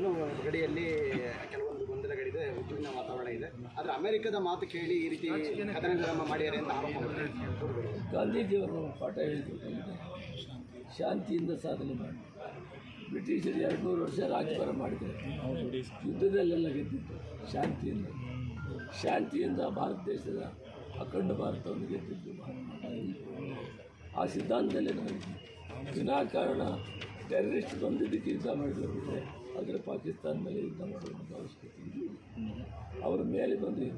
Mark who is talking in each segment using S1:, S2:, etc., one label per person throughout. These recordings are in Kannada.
S1: ಇನ್ನು ಗಡಿಯಲ್ಲಿ ಕೆಲವೊಂದು ಗೊಂದಲಗಳಿದೆ ಉದ್ವಿಗ್ನ ವಾತಾವರಣ ಇದೆ. ಆದರೆ ಅಮೆರಿಕದ ಮಾತು ಕೇಳಿ ಈ ರೀತಿ ಕದನ ವಿರಾಮ ಮಾಡ್ಯಾರೆ ಅಂತ.
S2: ಗಾಂಧೀಜಿಯವರು ಪಾಠ ಹೇಳಿಕೊಟ್ಟಿದ್ದಾರೆ ಶಾಂತಿಯಿಂದ ಸಾಧನೆ ಮಾಡಿ. ಬ್ರಿಟಿಷರು ಎರಡು ನೂರು ವರ್ಷ ರಾಜಭಾರ ಮಾಡಿದ್ದಾರೆ. ಯುದ್ಧದಲ್ಲೆಲ್ಲ ಗೆದ್ದಿತ್ತು ಶಾಂತಿಯಿಂದ. ಶಾಂತಿಯಿಂದ ಭಾರತ ದೇಶದ ಅಖಂಡ ಭಾರತವನ್ನು ಗೆದ್ದಿದ್ದು ಆ ಸಿದ್ಧಾಂತದಲ್ಲೇ ನಾವು ವಿನಾಕಾರಣ ಟೆರರಿಸ್ಟ್ ಬಂದಿದ್ದಕ್ಕೆ ಯುದ್ಧ ಮಾಡಿದ್ರೆ ಆದರೆ ಪಾಕಿಸ್ತಾನ ಮೇಲೆ ಯುದ್ಧ ಮಾಡುವಂಥ ಅವಶ್ಯಕತೆ ಇಲ್ಲ. ಅವರ ಮೇಲೆ ಬಂದು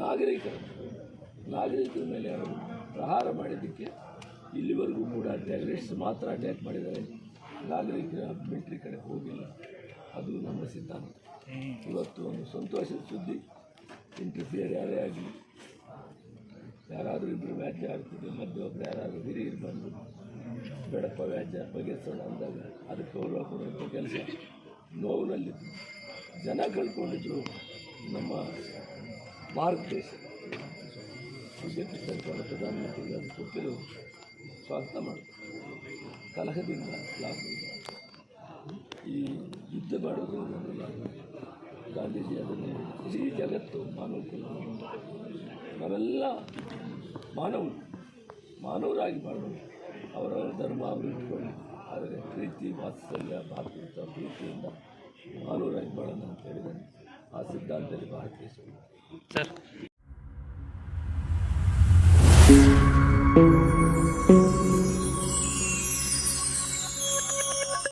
S2: ನಾಗರಿಕರು, ನಾಗರಿಕರ ಮೇಲೆ ಅವರು ಪ್ರಹಾರ ಮಾಡಿದ್ದಕ್ಕೆ ಇಲ್ಲಿವರೆಗೂ ಕೂಡ ಟೆರರಿಸ್ಟ್ ಮಾತ್ರ ಅಟ್ಯಾಕ್ ಮಾಡಿದ್ದಾರೆ. ನಾಗರಿಕರ ಮಿಲಿಟ್ರಿ ಕಡೆ ಹೋಗಿಲ್ಲ. ಅದು ನಮ್ಮ ಸಿದ್ಧಾಂತ. ಇವತ್ತು ಒಂದು ಸಂತೋಷದ ಸುದ್ದಿ. ಇಂಟರ್ಫಿಯರ್ ಯಾರೇ ಆಗಲಿ, ಯಾರಾದರೂ ಇಬ್ಬರು ಮ್ಯಾಚ್ ಆಗ್ತದೆ ಮಧ್ಯೆ ಒಬ್ಬರು ಯಾರಾದರೂ ಹಿರಿಯರು ಬಂದು ಬೇಡಪ್ಪ ವ್ಯಾಜ್ಯ ಬಗೆಹರಿಸೋಣ ಅಂದಾಗ ಅದಕ್ಕೆ ಗೌರವ ಕೊಡುವಂಥ ಕೆಲಸ. ನೋವಿನಲ್ಲಿ ಜನ ಕಳ್ಕೊಂಡಿದ್ರು ನಮ್ಮ ಭಾರತ ದೇಶ ಬಿಜೆಪಿ ಸರ್ಕಾರ ಪ್ರಧಾನಮಂತ್ರಿಗೆ ಅದು ಕೊಟ್ಟಿರೋ ಸ್ವಾಗತ ಮಾಡುತ್ತೆ ಕಲಹದಿಂದ ಲಾಭ ಈ ಯುದ್ಧ ಮಾಡೋದು ಗಾಂಧೀಜಿ ಅದನ್ನು ಇಡೀ ಜಗತ್ತು ಮಾನವ ನಾವೆಲ್ಲ ಮಾನವರು ಮಾನವರಾಗಿ ಧರ್ಮ ಅವರು ಇಟ್ಕೊಳ್ಳಿ ಆದರೆ ಪ್ರೀತಿ ವಾತ್ಸಲ್ಯ ಭಾತೃತ್ವ ಪ್ರೀತಿಯಿಂದ ಮಾನವರಾಗಿ ಮಾಡೋಣ ಅಂತ ಹೇಳಿದರೆ ಆ ಸಿದ್ಧಾಂತದಲ್ಲಿ ಭಾರತ ದೇಶ
S3: ಸರ್